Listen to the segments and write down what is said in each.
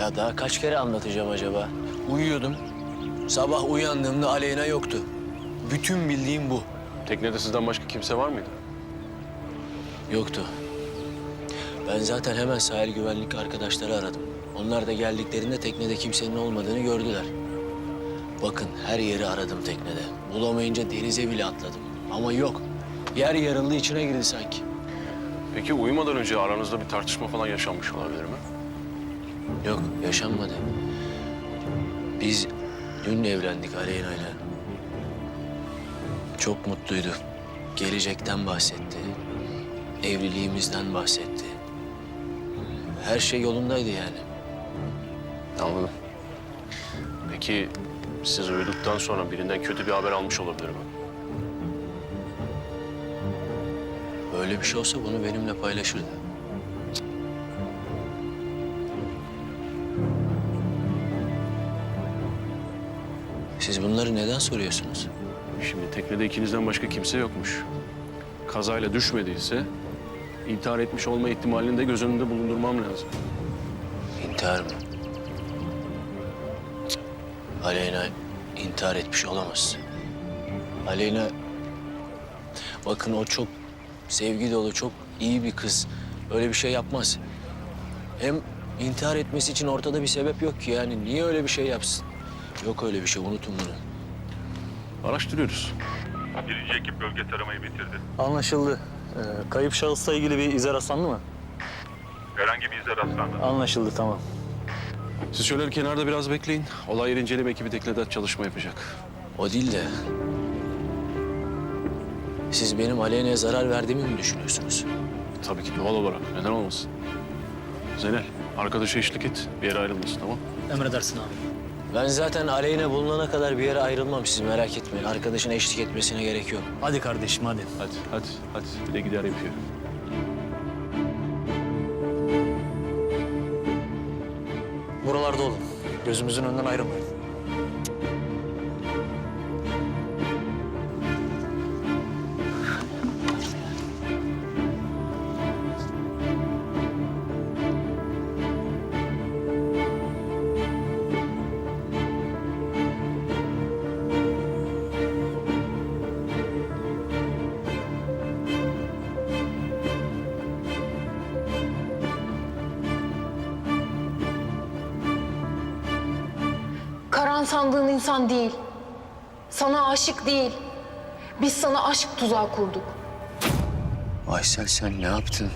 Ya daha kaç kere anlatacağım acaba? Uyuyordum. Sabah uyandığımda Aleyna yoktu. Bütün bildiğim bu. Teknede sizden başka kimse var mıydı? Yoktu. Ben zaten hemen sahil güvenlik arkadaşları aradım. Onlar da geldiklerinde teknede kimsenin olmadığını gördüler. Bakın her yeri aradım teknede. Bulamayınca denize bile atladım. Ama yok. Yer yarıldı içine girdi sanki. Peki uyumadan önce aranızda bir tartışma falan yaşanmış olabilir mi? Yok yaşanmadı. Biz dün evlendik Aleyna'yla. Çok mutluydu. Gelecekten bahsetti. Evliliğimizden bahsetti. Her şey yolundaydı yani. Anladım. Peki siz uyuduktan sonra birinden kötü bir haber almış olabilir mi? Böyle bir şey olsa bunu benimle paylaşırdı. Siz bunları neden soruyorsunuz? Şimdi teknede ikinizden başka kimse yokmuş. Kazayla düşmediyse intihar etmiş olma ihtimalini de göz önünde bulundurmam lazım. İntihar mı? Cık. Aleyna intihar etmiş olamaz. Aleyna... Bakın o çok sevgi dolu, çok iyi bir kız. Öyle bir şey yapmaz. Hem intihar etmesi için ortada bir sebep yok ki yani. Niye öyle bir şey yapsın? Yok öyle bir şey, unutun bunu. Araştırıyoruz. Birinci ekip bölge taramayı bitirdi. Anlaşıldı. Ee, kayıp şahısla ilgili bir izah rastlandı mı? Herhangi bir ize rastlanmadı. Anlaşıldı tamam. Siz şöyle kenarda biraz bekleyin. Olay yeri inceleme ekibi teknede çalışma yapacak. O değil de... Siz benim Aleyna'ya zarar verdiğimi mi düşünüyorsunuz? Tabii ki doğal olarak. Neden olmasın? Zeynel, arkadaşa eşlik et. Bir yere ayrılmasın tamam Emredersin abi. Ben zaten Aleyna bulunana kadar bir yere ayrılmam siz merak etmeyin. Arkadaşına eşlik etmesine gerek yok. Hadi kardeşim hadi. Hadi, hadi, hadi. Bir de gider yapıyor. Buralarda olun. Gözümüzün önünden ayrılmayın. Karan sandığın insan değil. Sana aşık değil. Biz sana aşk tuzağı kurduk. Aysel sen ne yaptın?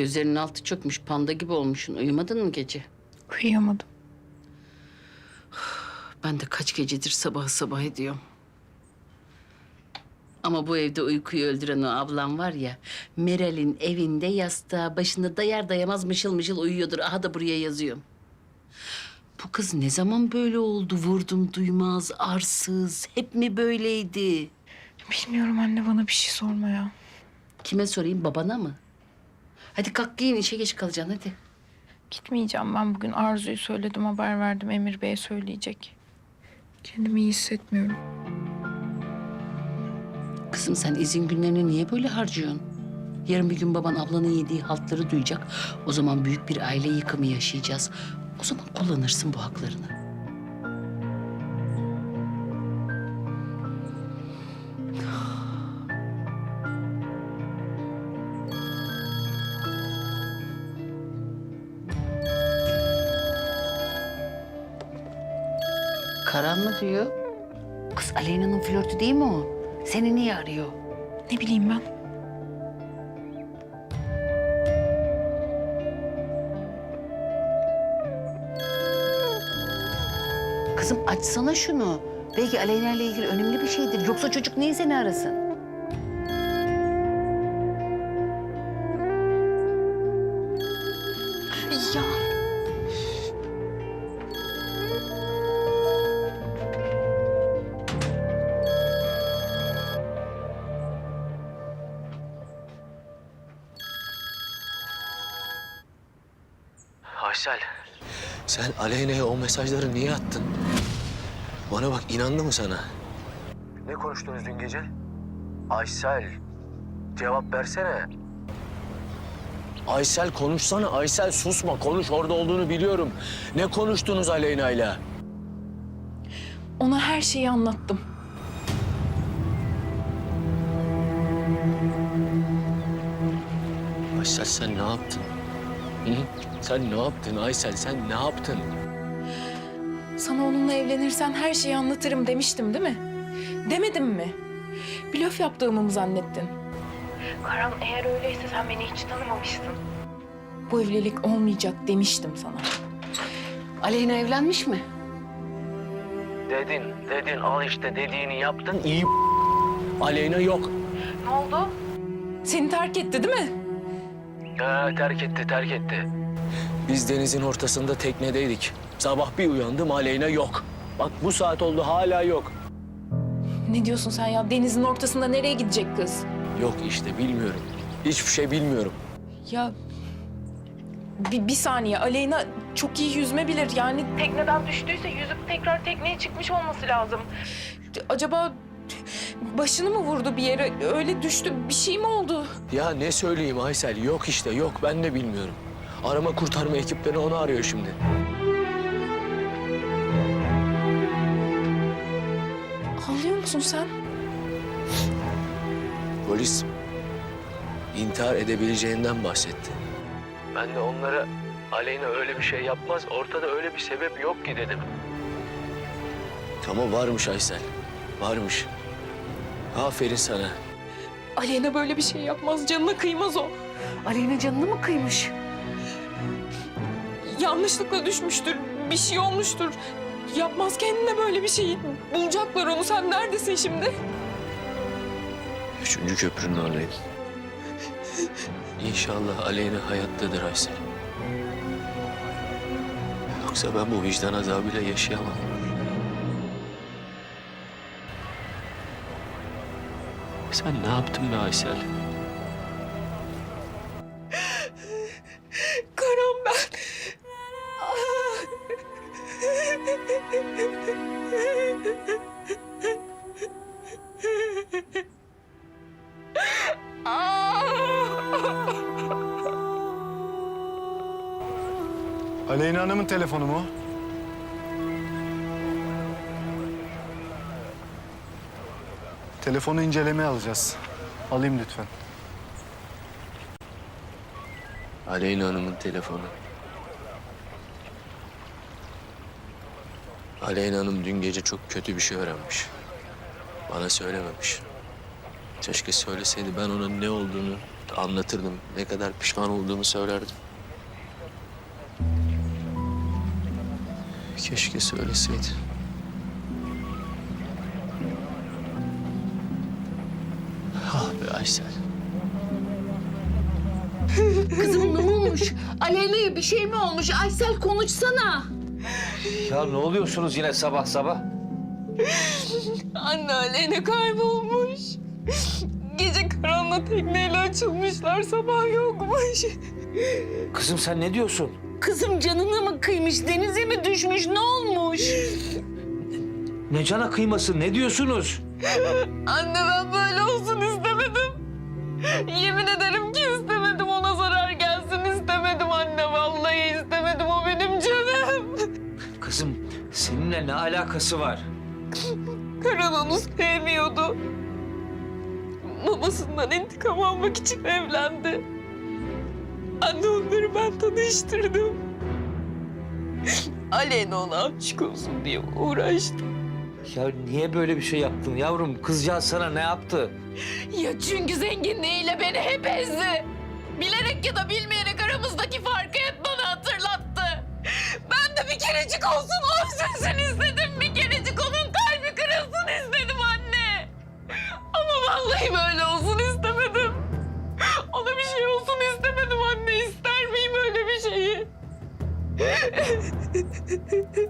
Gözlerinin altı çökmüş, panda gibi olmuşsun. Uyumadın mı gece? Uyuyamadım. Ben de kaç gecedir sabahı sabah ediyorum. Ama bu evde uykuyu öldüren o ablam var ya... ...Meral'in evinde yastığa başında dayar dayamaz mışıl mışıl uyuyordur. Aha da buraya yazıyorum. Bu kız ne zaman böyle oldu? Vurdum duymaz, arsız. Hep mi böyleydi? Bilmiyorum anne bana bir şey sorma ya. Kime sorayım, babana mı? Hadi kalk giyin, işe geç kalacaksın hadi. Gitmeyeceğim ben bugün Arzu'yu söyledim haber verdim Emir Bey'e söyleyecek. Kendimi iyi hissetmiyorum. Kızım sen izin günlerini niye böyle harcıyorsun? Yarın bir gün baban ablanın yediği haltları duyacak. O zaman büyük bir aile yıkımı yaşayacağız. O zaman kullanırsın bu haklarını. Mı diyor? Kız Aleyna'nın flörtü değil mi o? Seni niye arıyor? Ne bileyim ben. Kızım açsana şunu. Belki Aleyna ile ilgili önemli bir şeydir. Yoksa çocuk niye seni arasın? Ya Aysel. Sen Aleyna'ya o mesajları niye attın? Bana bak inandı mı sana? Ne konuştunuz dün gece? Aysel. Cevap versene. Aysel konuşsana. Aysel susma. Konuş orada olduğunu biliyorum. Ne konuştunuz Aleyna'yla? Ona her şeyi anlattım. Aysel sen ne yaptın? Hı? Sen ne yaptın Aysel? Sen ne yaptın? Sana onunla evlenirsen her şeyi anlatırım demiştim değil mi? Demedim mi? Blöf yaptığımı mı zannettin? Karan eğer öyleyse sen beni hiç tanımamıştın. Bu evlilik olmayacak demiştim sana. Aleyna evlenmiş mi? Dedin, dedin. Al işte dediğini yaptın. İyi Aleyna yok. Ne oldu? Seni terk etti değil mi? Ha, terk etti, terk etti. Biz denizin ortasında teknedeydik. Sabah bir uyandım Aleyna yok. Bak bu saat oldu hala yok. Ne diyorsun sen ya? Denizin ortasında nereye gidecek kız? Yok işte bilmiyorum. Hiçbir şey bilmiyorum. Ya bir, bir saniye Aleyna çok iyi yüzme bilir. Yani tekneden düştüyse yüzüp tekrar tekneye çıkmış olması lazım. Acaba başını mı vurdu bir yere? Öyle düştü. Bir şey mi oldu? Ya ne söyleyeyim Aysel? Yok işte yok. Ben de bilmiyorum. Arama kurtarma ekipleri onu arıyor şimdi. Ağlıyor musun sen? Polis intihar edebileceğinden bahsetti. Ben de onlara Aleyna öyle bir şey yapmaz, ortada öyle bir sebep yok ki dedim. Ama varmış Aysel, varmış. Aferin sana. Aleyna böyle bir şey yapmaz. Canına kıymaz o. Aleyna canını mı kıymış? Yanlışlıkla düşmüştür. Bir şey olmuştur. Yapmaz kendine böyle bir şeyi. Bulacaklar onu. Sen neredesin şimdi? Üçüncü köprünün oradayım. İnşallah Aleyna hayattadır Aysel. Yoksa ben bu vicdan azabıyla yaşayamam. Sen ne yaptın be Aysel? Karan ben. Aleyna Hanım'ın telefonu mu? Telefonu incelemeye alacağız. Alayım lütfen. Aleyna Hanım'ın telefonu. Aleyna Hanım dün gece çok kötü bir şey öğrenmiş. Bana söylememiş. Keşke söyleseydi ben ona ne olduğunu anlatırdım. Ne kadar pişman olduğumu söylerdim. Keşke söyleseydi. Aysel. Kızım ne olmuş? Aleyna'ya bir şey mi olmuş? Aysel konuşsana. Ya ne oluyorsunuz yine sabah sabah? Anne Aleyna kaybolmuş. Gece karanla tekneyle açılmışlar. Sabah yokmuş. Kızım sen ne diyorsun? Kızım canını mı kıymış? Denize mi düşmüş? Ne olmuş? Ne cana kıyması ne diyorsunuz? Anne ben böyle. Yemin ederim ki istemedim. Ona zarar gelsin istemedim anne. Vallahi istemedim. O benim canım. Kızım seninle ne alakası var? Karan onu sevmiyordu. Babasından intikam almak için evlendi. Anne onları ben tanıştırdım. Aleyna ona aşık olsun diye uğraştım. Ya niye böyle bir şey yaptın yavrum? Kızcağız sana ne yaptı? Ya çünkü zenginliğiyle beni hep ezdi. Bilerek ya da bilmeyerek aramızdaki farkı hep bana hatırlattı. Ben de bir kerecik olsun o üzülsün istedim. Bir kerecik onun kalbi kırılsın istedim anne. Ama vallahi böyle olsun istemedim. Ona bir şey olsun istemedim anne. İster miyim öyle bir şeyi?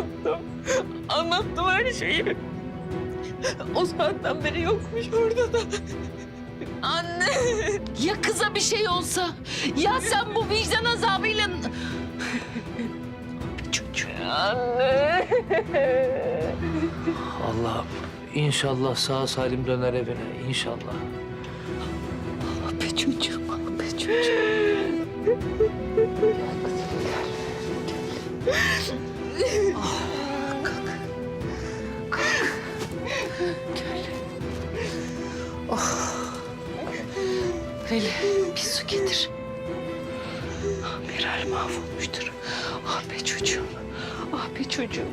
attım. Anlattım her şeyi. O saatten beri yokmuş orada da. Anne. Ya kıza bir şey olsa? Ya sen bu vicdan azabıyla... Çocuğum. Allah'ım inşallah sağ salim döner evine inşallah. Ah be çocuğum, ah be çocuğum. Veli, bir su getir. Ah, Meral mahvolmuştur. Ah be çocuğum, ah be çocuğum.